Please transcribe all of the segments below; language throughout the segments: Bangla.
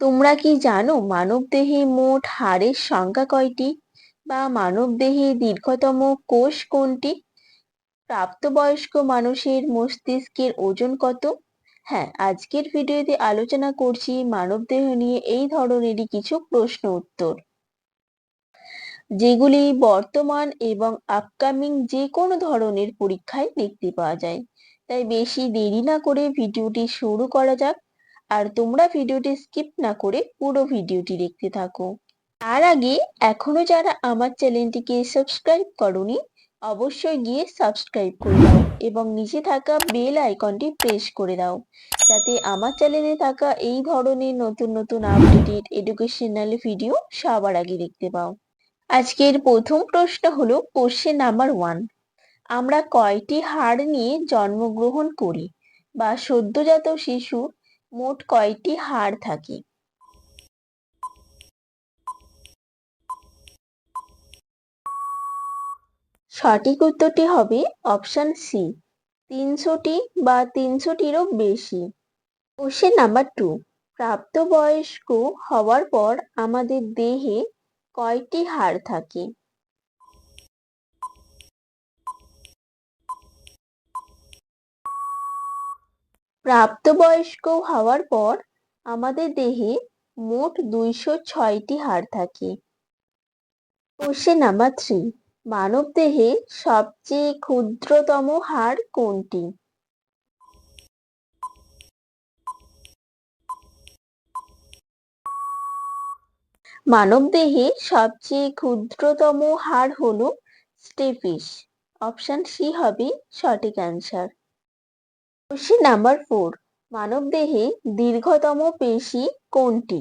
তোমরা কি জানো মানবদেহে মোট হাড়ের সংখ্যা কয়টি? বা মানবদেহে দীর্ঘতম কোষ কোনটি? প্রাপ্তবয়স্ক মানুষের মস্তিষ্কের ওজন কত? হ্যাঁ আজকের ভিডিওতে আলোচনা করছি মানবদেহ নিয়ে এই ধরনেরই কিছু প্রশ্ন উত্তর। যেগুলি বর্তমান এবং আপকামিং যে কোনো ধরনের পরীক্ষায় দেখতে পাওয়া যায়। তাই বেশি দেরি না করে ভিডিওটি শুরু করা যাক। আর তোমরা ভিডিওটি স্কিপ না করে পুরো ভিডিওটি দেখতে থাকো। তার আগে এখনও যারা আমার চ্যানেলটিকে সাবস্ক্রাইব করনি, অবশ্যই গিয়ে সাবস্ক্রাইব করে দাও এবং নিচে থাকা বেল আইকনটি প্রেস করে দাও, যাতে আমার চ্যানেলে থাকা এই ধরনের নতুন নতুন আপডেটেড এডুকেশনাল ভিডিও সবার আগে দেখতে পাও। আজকের প্রথম প্রশ্ন হলো কোশ্চেন নাম্বার ওয়ান আমরা কয়টি হাড় নিয়ে জন্মগ্রহণ করি? বা সদ্যজাত শিশুর মোট কয়টি হাড় থাকে? সঠিক উত্তরটি হবে অপশন সি তিনশোটি বা তিনশোটিরও বেশি। কোশ্চেন নাম্বার টু, প্রাপ্তবয়স্ক হওয়ার পর আমাদের দেহে কয়টি হাড় থাকে? প্রাপ্তবয়স্ক হওয়ার পর আমাদের দেহে মোট দুইশো ছয়টি হাড় থাকে। কোশ্চেন নাম্বার থ্রি মানব দেহে সবচেয়ে ক্ষুদ্রতম হাড় কোনটি? মানবদেহে সবচেয়ে ক্ষুদ্রতম হাড় হল স্টেপিস অপশন সি হবে সঠিক অ্যান্সার কোশ্চেন নাম্বার ফোর মানবদেহে দীর্ঘতম পেশি কোনটি?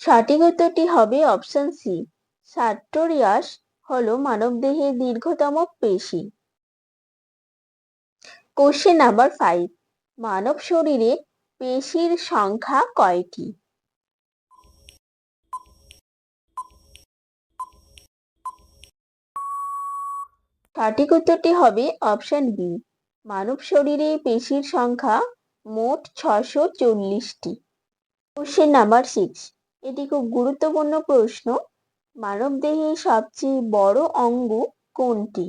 সঠিক উত্তরটি হবে অপশন সি সার্টোরিয়াস হলো মানবদেহের দীর্ঘতম পেশি। কোশ্চেন নাম্বার ফাইভ মানব শরীরে পেশির সংখ্যা কয়টি? সঠিক উত্তরটি হবে অপশন বি মানব শরীরে পেশির সংখ্যা মোট ছশো চল্লিশটি। কোশ্চেন নাম্বার সিক্স এটি খুব গুরুত্বপূর্ণ প্রশ্ন। মানবদেহে সবচেয়ে বড় অঙ্গ কোনটি?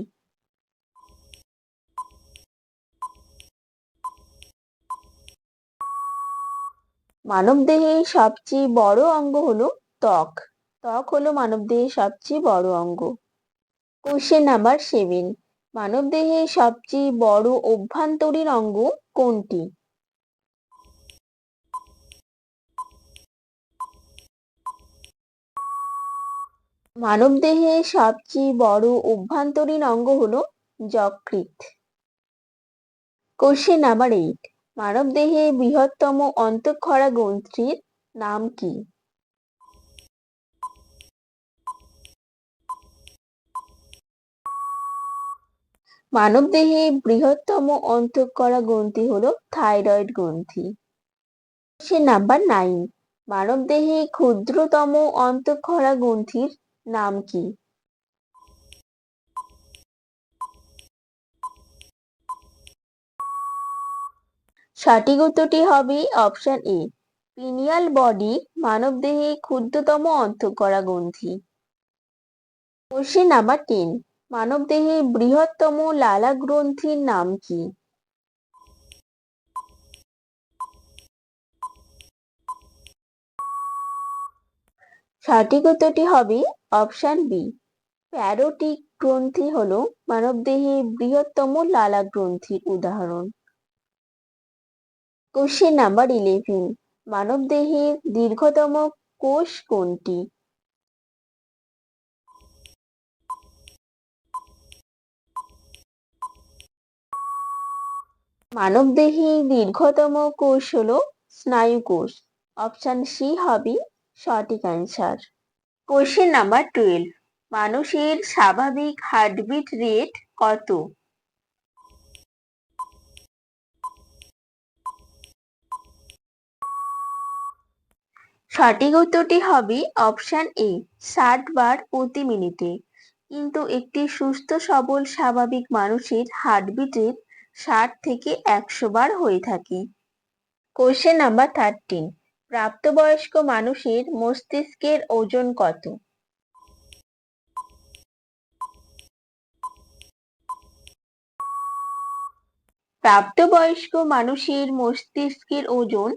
মানবদেহের সবচেয়ে বড় অঙ্গ হলো ত্বক। ত্বক হলো মানবদেহের সবচেয়ে বড় অঙ্গ। কোশ্চেন নাম্বার সেভেন মানবদেহের সবচেয়ে বড় অভ্যন্তরীণ অঙ্গ কোনটি? মানবদেহের সবচেয়ে বড় অভ্যন্তরীণ অঙ্গ হলো যকৃৎ। Question number eight. মানবদেহের বৃহত্তম অন্তঃক্ষরা গ্রন্থির নাম কি? মানবদেহে বৃহত্তম অন্তঃক্ষরা গ্রন্থি হলো থাইরয়েড গ্রন্থি। Question number nine. মানবদেহে ক্ষুদ্রতম অন্তঃক্ষরা গ্রন্থির নাম কি? সঠিক উত্তরটি হবে অপশন এ। পিনিয়াল বডি মানবদেহে ক্ষুদ্রতম অন্তঃকরা গ্রন্থি। Question number ten. মানবদেহে বৃহত্তম লালা গ্রন্থির নাম কি? সঠিক উত্তরটি হবে অপশন বি। প্যারোটিক গ্রন্থি হল মানবদেহে বৃহত্তম লালা গ্রন্থির উদাহরণ। কোশ্চেন নাম্বার ইলেভেন মানবদেহের দীর্ঘতম কোষ কোনটি? মানবদেহের দীর্ঘতম কোষ হল স্নায়ু কোষ অপশন সি হবে সঠিক অ্যান্সার কোশ্চেন নাম্বার টুয়েলভ মানুষের স্বাভাবিক হার্টবিট রেট কত? সঠিক উত্তরটি হবে অপশন এ ষাট বার প্রতি মিনিটে কিন্তু একটি সুস্থ, সবল, স্বাভাবিক মানুষের হার্টবিট রেট ষাট থেকে একশো বার হয়ে থাকে। কোশ্চেন নাম্বার থার্টিন প্রাপ্তবয়স্ক মানুষের মস্তিষ্কের ওজন কত? প্রাপ্তবয়স্ক মানুষের মস্তিষ্কের ওজন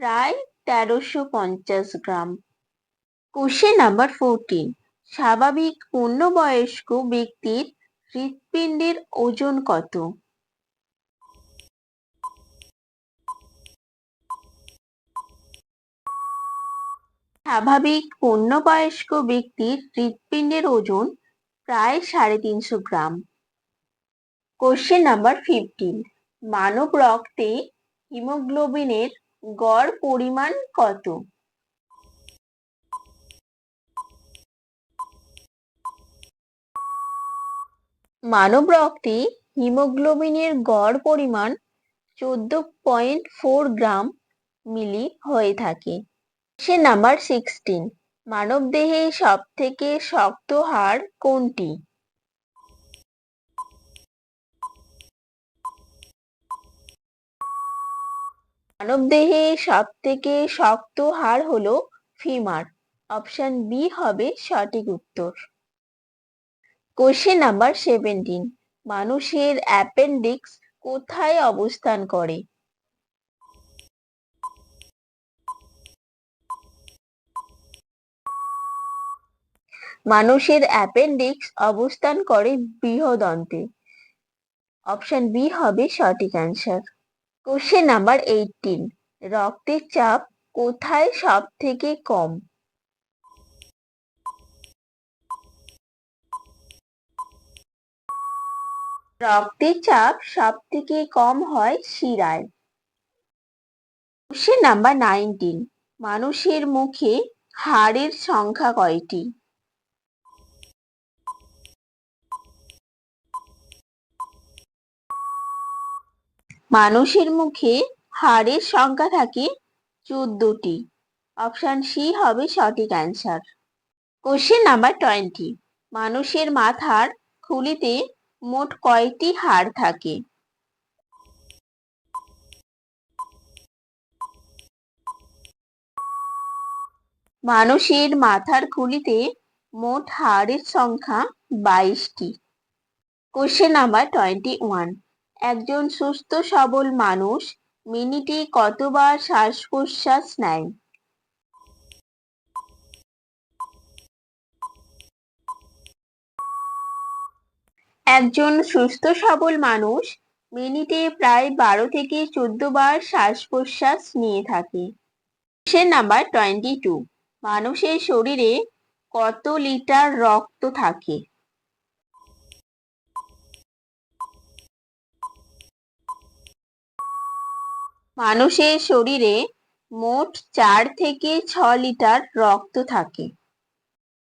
প্রায় তেরোশো পঞ্চাশ গ্রাম। কোশ্চেন নাম্বার ফোরটিন স্বাভাবিক পূর্ণবয়স্ক ব্যক্তির হৃৎপিণ্ডের ওজন কত? স্বাভাবিক পূর্ণবয়স্ক ব্যক্তির হৃৎপিণ্ডের ওজন প্রায় সাড়ে তিনশো গ্রাম। কোশ্চেন নাম্বার ফিফটিন মানব রক্তে হিমোগ্লোবিনের গড় পরিমাণ কত? মানব রক্তে হিমোগ্লোবিনের গড় পরিমাণ চোদ্দ পয়েন্ট ফোর গ্রাম মিলি হয়ে থাকে। সে নাম্বার সিক্সটিন মানবদেহে সব থেকে শক্ত হাড় কোনটি? মানবদেহে সব থেকে শক্ত হাড় হলো ফিমার অপশন বি হবে সঠিক উত্তর। কোশ্চেন নাম্বার সেভেন্টিন মানুষের অ্যাপেন্ডিক্স কোথায় অবস্থান করে? মানুষের অ্যাপেন্ডিক্স অবস্থান করে বৃহদন্তে। অপশন বি হবে সঠিক অ্যান্সার কোশ্চেন নাম্বার এইটিন রক্তের চাপ কোথায় সব থেকে কম? রক্তের চাপ সব থেকে কম হয় শিরায়। কোশ্চেন নাম্বার নাইনটিন মানুষের মুখে হাড়ের সংখ্যা কয়টি? মানুষের মুখে হাড়ের সংখ্যা থাকে চোদ্দটি। অপশন সি হবে সঠিক অ্যান্সার কোশ্চেন নাম্বার টোয়েন্টি মানুষের মাথার খুলিতে মোট কয়টি হাড় থাকে? মানুষের মাথার খুলিতে মোট হাড়ের সংখ্যা বাইশটি। কোশ্চেন নাম্বার টোয়েন্টি ওয়ান একজন সুস্থ, সবল মানুষ। মিনিটে কতবার শ্বাস প্রশ্বাস নেয়? একজন সুস্থ, সবল মানুষ মিনিটে প্রায় বারো থেকে চোদ্দ বার শ্বাস প্রশ্বাস নিয়ে থাকে। নাম্বার টোয়েন্টি টু মানুষের শরীরে কত লিটার রক্ত থাকে? মানুষের শরীরে মোট চার থেকে ছ লিটার রক্ত থাকে।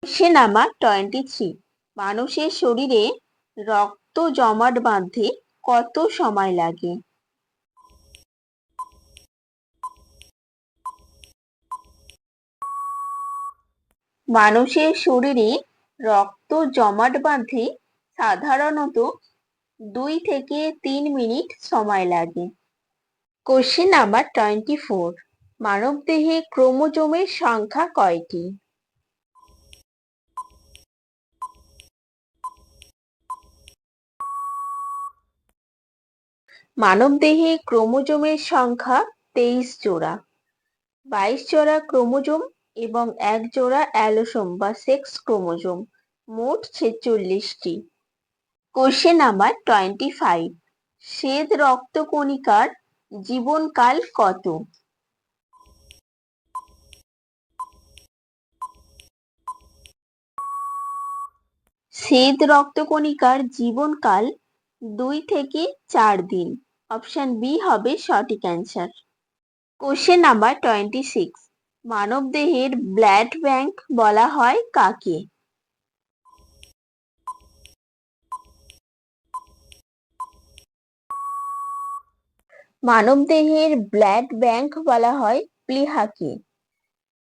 কোশ্চেন নাম্বার টোয়েন্টি থ্রি মানুষের শরীরে রক্ত জমাট বাঁধতে কত সময় লাগে? মানুষের শরীরে রক্ত জমাট বাঁধতে সাধারণত দুই থেকে তিন মিনিট সময় লাগে। কোশ্চেন নাম্বার টোয়েন্টি ফোর মানবদেহে ক্রোমোজোমের সংখ্যা কয়টি? মানবদেহে ক্রোমোজোমের সংখ্যা তেইশ জোড়া। বাইশ জোড়া ক্রোমোজোম এবং এক জোড়া অ্যালোসোম বা সেক্স ক্রোমোজোম। মোট ছেচল্লিশটি। কোশ্চেন নাম্বার টোয়েন্টি ফাইভ শ্বেত রক্তকণিকার জীবনকাল কত? শ্বেত রক্তকণিকার জীবনকাল দুই থেকে চার দিন। অপশন বি হবে সঠিক answer. Question number twenty six. মানবদেহের ব্লাড ব্যাংক বলা হয় কাকে? মানবদেহের ব্লাড ব্যাংক বলা হয় প্লিহাকে।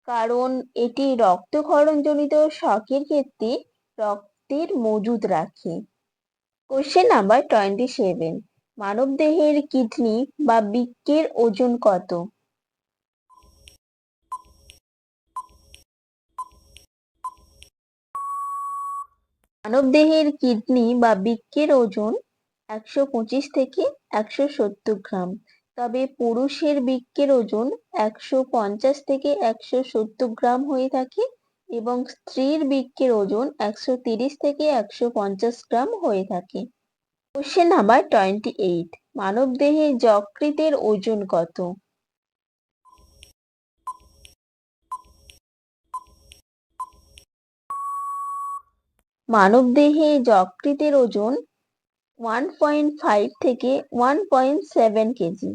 কারণ এটি রক্তক্ষরণজনিত শখের ক্ষেত্রে রক্তের মজুদ রাখে। কোশ্চেন নাম্বার টোয়েন্টি সেভেন মানবদেহের কিডনি বা বৃক্কের ওজন কত? মানবদেহের কিডনি বা বৃক্কের ওজন একশো পঁচিশ থেকে একশো সত্তর গ্রাম। তবে পুরুষের বৃক্কের ওজন একশো পঞ্চাশ থেকে একশো সত্তর গ্রাম হয়ে থাকে এবং স্ত্রীর বৃক্কের ওজন একশো তিরিশ থেকে একশো পঞ্চাশ গ্রাম হয়ে থাকে। কোশ্চেন নাম্বার টোয়েন্টি এইট মানবদেহে যকৃতের ওজন কত? মানবদেহে যকৃতের ওজন ওয়ান পয়েন্ট ফাইভ থেকে one point seven KG.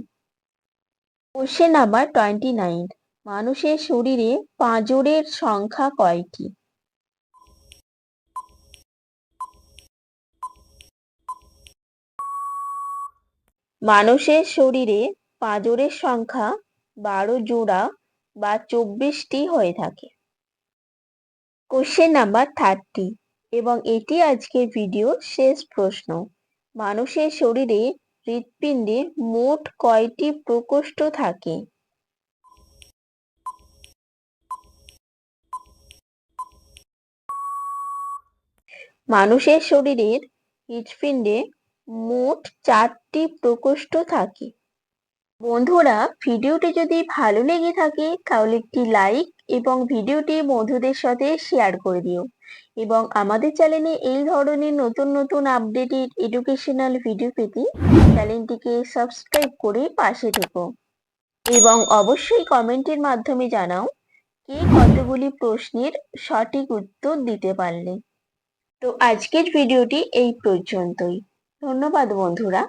Question number twenty nine মানুষের শরীরে পাঁজরের সংখ্যা কয়টি? মানুষের শরীরে পাঁজরের সংখ্যা বারো জোড়া বা চব্বিশটি হয়ে থাকে। কোশ্চেন নাম্বার থার্টি এবং এটি আজকের ভিডিও শেষ প্রশ্ন। মানুষের শরীরে হৃৎপিণ্ডে মোট কয়টি প্রকোষ্ঠ থাকে? মানুষের শরীরের হৃৎপিণ্ডে মোট চারটি প্রকোষ্ঠ থাকে। বন্ধুরা, ভিডিওটি যদি ভালো লেগে থাকে, তাহলে একটি লাইক এবং ভিডিওটি বন্ধুদের সাথে শেয়ার করে দিও। এবং আমাদের চ্যানেলে এই ধরনের নতুন নতুন আপডেটেড এডুকেশনাল ভিডিও পেতে চ্যানেলটিকে সাবস্ক্রাইব করে পাশে থেকো। এবং অবশ্যই কমেন্টের মাধ্যমে জানাও, কে কতগুলি প্রশ্নের সঠিক উত্তর দিতে পারলে। তো আজকের ভিডিওটি এই পর্যন্তই। ধন্যবাদ বন্ধুরা।